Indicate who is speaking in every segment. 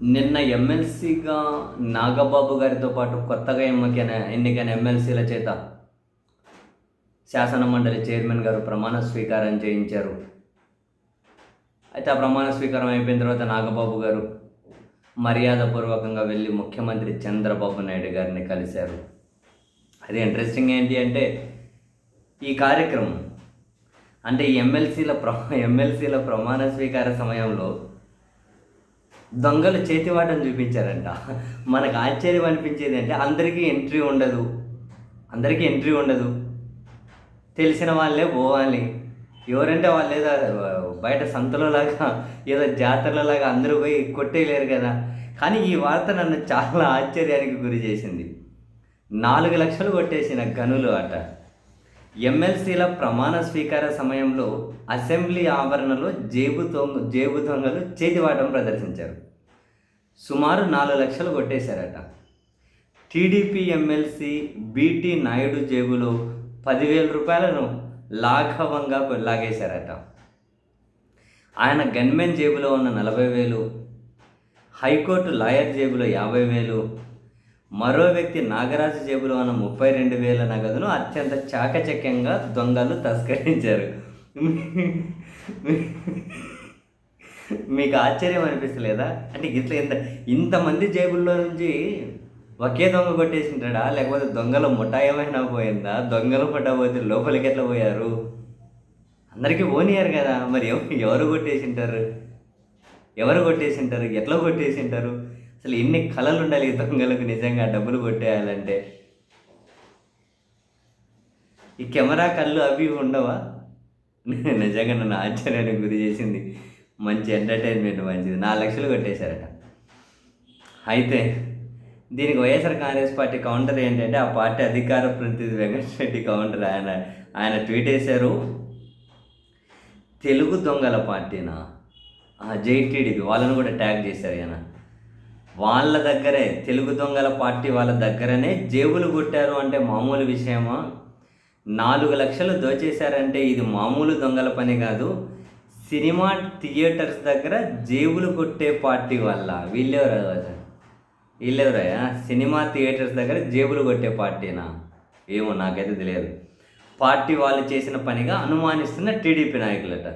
Speaker 1: నిన్న ఎమ్మెల్సీగా నాగబాబు గారితో పాటు కొత్తగా ఎమ్మకైన ఎన్నికైన ఎమ్మెల్సీల చేత శాసన మండలి చైర్మన్ గారు ప్రమాణ స్వీకారం చేయించారు. అయితే ఆ ప్రమాణ స్వీకారం అయిపోయిన తర్వాత నాగబాబు గారు మర్యాదపూర్వకంగా వెళ్ళి ముఖ్యమంత్రి చంద్రబాబు నాయుడు గారిని కలిశారు. అది ఇంట్రెస్టింగ్ ఏంటి అంటే ఈ కార్యక్రమం అంటే ఎమ్మెల్సీల ప్ర ఎమ్మెల్సీల ప్రమాణ స్వీకార సమయంలో దొంగలు చేతివాటం చూపించారంట. మనకు ఆశ్చర్యం అనిపించేది అంటే అందరికీ ఎంట్రీ ఉండదు. అందరికీ ఎంట్రీ ఉండదు. తెలిసిన వాళ్ళే పోవాలి. ఎవరంటే వాళ్ళు ఏదో బయట సంతలోలాగా ఏదో జాతరలలాగా అందరూ పోయి కొట్టేయలేరు కదా. కానీ ఈ వార్త నన్ను చాలా ఆశ్చర్యానికి గురి చేసింది. నాలుగు లక్షలు కొట్టేసిన గనులు అట. ఎమ్మెల్సీల ప్రమాణ స్వీకార సమయంలో అసెంబ్లీ ఆవరణలో జేబు దొంగ జేబు దొంగలు చేతివాటం ప్రదర్శించారు. సుమారు నాలుగు లక్షలు కొట్టేశారట. టీడీపీ ఎమ్మెల్సీ బీటీ నాయుడు జేబులో పదివేల రూపాయలను లాఘవంగా లాగేశారట. ఆయన గన్మెన్ జేబులో ఉన్న నలభై వేలు హైకోర్టు లాయర్ జేబులో యాభై వేలు మరో వ్యక్తి నాగరాజు జేబులో ఉన్న ముప్పై రెండు వేల నగదును అత్యంత చాకచక్యంగా దొంగలు తస్కరించారు. మీకు ఆశ్చర్యం అనిపిస్తలేదా? అంటే ఇట్లా ఇంత ఇంతమంది జేబుల్లో నుంచి ఒకే దొంగ కొట్టేసింటాడా? లేకపోతే దొంగల ముఠా ఏమైనా పోయిందా? దొంగలు ముఠా లోపలికి ఎట్లా పోయారు? అందరికీ పోనీయారు కదా. మరి ఎవరు కొట్టేసింటారు? ఎవరు కొట్టేసింటారు? ఎట్లా కొట్టేసింటారు? అసలు ఎన్ని కళలు ఉండాలి ఈ దొంగలకు నిజంగా డబ్బులు కొట్టేయాలంటే? ఈ కెమెరా కళ్ళు అవి ఇవి ఉండవా? నిజంగా నన్ను ఆశ్చర్యానికి గురి చేసింది. మంచి ఎంటర్టైన్మెంట్ మంచిది. నాలుగు లక్షలు కొట్టేశారట. అయితే దీనికి వైఎస్ఆర్ కాంగ్రెస్ పార్టీ కౌంటర్ ఏంటంటే ఆ పార్టీ అధికార ప్రతినిధి వెంకటరెడ్డి కౌంటర్. ఆయన ఆయన ట్వీట్ వేశారు తెలుగు దొంగల పార్టీనా? జైటీడీపీ వాళ్ళని కూడా ట్యాగ్ చేశారు ఆయన వాళ్ళ దగ్గరే తెలుగు దొంగల పార్టీ వాళ్ళ దగ్గరనే జేబులు కొట్టారు అంటే మామూలు విషయమా? నాలుగు లక్షలు దోచేశారంటే ఇది మామూలు దొంగల పని కాదు. సినిమా థియేటర్స్ దగ్గర జేబులు కొట్టే పార్టీ వల్ల వీళ్ళెవరు వీళ్ళెవరయ్యా సినిమా థియేటర్స్ దగ్గర జేబులు కొట్టే పార్టీనా? ఏమో నాకైతే తెలియదు. పార్టీ వాళ్ళు చేసిన పనిగా అనుమానిస్తున్న టీడీపీ నాయకులట.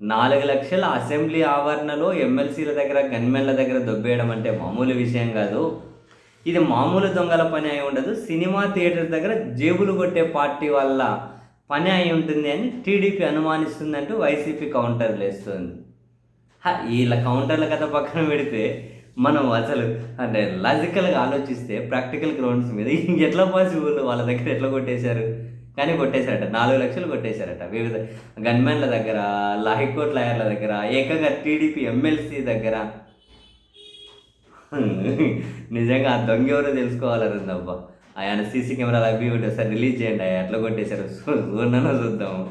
Speaker 1: నాలుగు లక్షల అసెంబ్లీ ఆవరణలో ఎమ్మెల్సీల దగ్గర గన్మెన్ల దగ్గర దొబ్బేయడం అంటే మామూలు విషయం కాదు. ఇది మామూలు దొంగల పని అయి ఉండదు. సినిమా థియేటర్ దగ్గర జేబులు కొట్టే పార్టీ వల్ల పని అయి ఉంటుంది అని టీడీపీ అనుమానిస్తుందంటూ వైసీపీ కౌంటర్లు వేస్తుంది వీళ్ళ కౌంటర్ల కథ పక్కన పెడితే మనం అసలు అంటే లాజికల్గా ఆలోచిస్తే ప్రాక్టికల్ గ్రౌండ్స్ మీద ఇంకెట్లా పాసిబుల్ వాళ్ళ దగ్గర ఎట్లా కొట్టేశారు? కానీ కొట్టేశారట. నాలుగు లక్షలు కొట్టేశారట. వివిధ గన్మెన్ల దగ్గర హైకోర్టు లాయర్ల దగ్గర ఏకంగా టీడీపీ ఎమ్మెల్సీ దగ్గర. నిజంగా ఆ దొంగ ఎవరో తెలుసుకోవాలని అబ్బా. ఆయన సీసీ కెమెరాలు అవి ఉంటే సార్ రిలీజ్ చేయండి అట్లా కొట్టేశారు. చూడనో చూద్దాము